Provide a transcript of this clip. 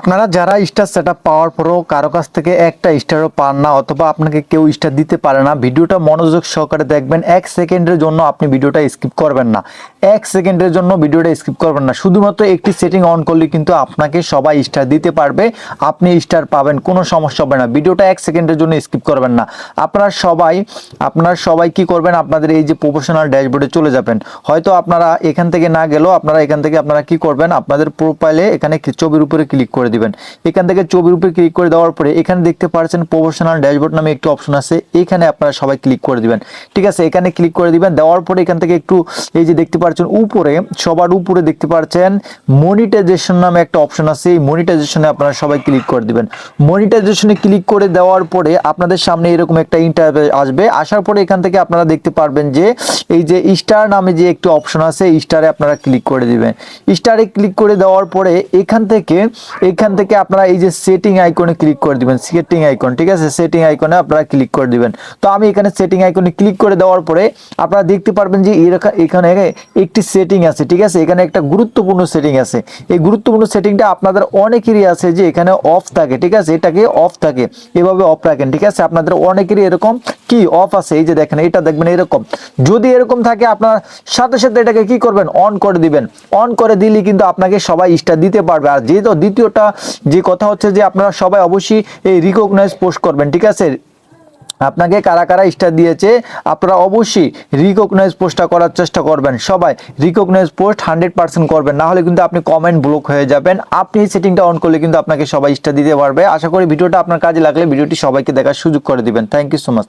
আপনারা যারা star set পাওয়ার পরও কারও কাছ থেকে একটা স্টারও পান না অথবা আপনাকে কেউ স্টার দিতে পারে না, ভিডিওটা মনোযোগ সহকারে দেখবেন। এক সেকেন্ডের জন্য আপনি ভিডিওটা স্কিপ করবেন না। এক সেকেন্ডের জন্য ভিডিওটা স্কিপ করবেন না। শুধুমাত্র একটি সেটিং অন করলে কিন্তু আপনাকে সবাই স্টার দিতে পারবে। আপনি স্টার পাবেন, কোনো সমস্যা হবে না। ভিডিওটা এক সেকেন্ডের জন্য স্কিপ করবেন না। আপনারা সবাই আপনারা সবাই কি করবেন? আপনাদের এই যে প্রফেশনাল ড্যাশবোর্ডে চলে যাবেন। হয়তো আপনারা এখান থেকে না গেলেও আপনারা এখান থেকে আপনারা কি করবেন? আপনাদের প্রোফাইলে এখানে ছবির উপরে ক্লিক করে দিবেন। এখান থেকে ছবির উপরে ক্লিক করে দেওয়ার পরে এখানে দেখতে পাচ্ছেন প্রফেশনাল ড্যাশবোর্ড নামে একটি অপশন আছে। এখানে আপনারা সবাই ক্লিক করে দিবেন। ঠিক আছে, এখানে ক্লিক করে দিবেন। দেওয়ার পরে এখান থেকে একটু এই যে দেখতে পাচ্ছেন উপরে, সবার উপরে দেখতে পাচ্ছেন মনিটাইজেশন নামে একটা অপশন আছে। এই মনিটাইজেশনে আপনারা সবাই ক্লিক করে দিবেন। মনিটাইজেশনে ক্লিক করে দেওয়ার পরে আপনাদের সামনে এরকম একটা ইন্টারভিউ আসবে। আসার পরে এখান থেকে আপনারা দেখতে পারবেন যে এই যে স্টার নামে যে একটি অপশন আছে স্টারে আপনারা ক্লিক করে দিবেন। স্টারে ক্লিক করে দেওয়ার পরে এখান থেকে এখান থেকে আপনারা এই যে সেটিং আইকনে ক্লিক করে দিবেন সেটিং আইকন ঠিক আছে? সেটিং আইকনে আপনারা ক্লিক করে দিবেন। তো আমি এখানে সেটিং আইকনে ক্লিক করে দেওয়ার পরে আপনারা দেখতে পারবেন যে এখানে একটি সেটিং আছে, ঠিক আছে? এখানে একটা গুরুত্বপূর্ণ সেটিং আছে। এই গুরুত্বপূর্ণ সেটিংটা আপনাদের অনেকেরই আছে যে এখানে অফ থাকে, ঠিক আছে? এটাকে অফ থাকে। এভাবে অফ রাখেন, ঠিক আছে? আপনাদের অনেকেরই এরকম কি অফ আছে? এই যে দেখেন এটা দেখবেন এরকম। যদি এরকম থাকে, আপনার সাথে সাথে এটাকে কি করবেন? অন করে দিবেন। অন করে দিলে কিন্তু আপনাকে সবাই স্টার দিতে পারবে। আর যেহেতু দ্বিতীয়টা যে কথা হচ্ছে যে আপনারা সবাই অবশ্যই এই রিকগনাইজ পোস্ট করবেন, ঠিক আছে? আপনাকে কারা কারা স্টার দিয়েছে, আপনারা অবশ্যই রিকগনাইজ পোস্টটা করার চেষ্টা করবেন সবাই। রিকগনাইজ পোস্ট হান্ড্রেড পার্সেন্ট করবেন। না হলে কিন্তু আপনি কমেন্ট ব্লক হয়ে যাবেন। আপনি এই সেটিংটা অন করলে কিন্তু আপনাকে সবাই স্টার দিতে পারবে। আশা করি ভিডিওটা আপনার কাজে লাগলে ভিডিওটি সবাইকে দেখার সুযোগ করে দিবেন। Thank you so much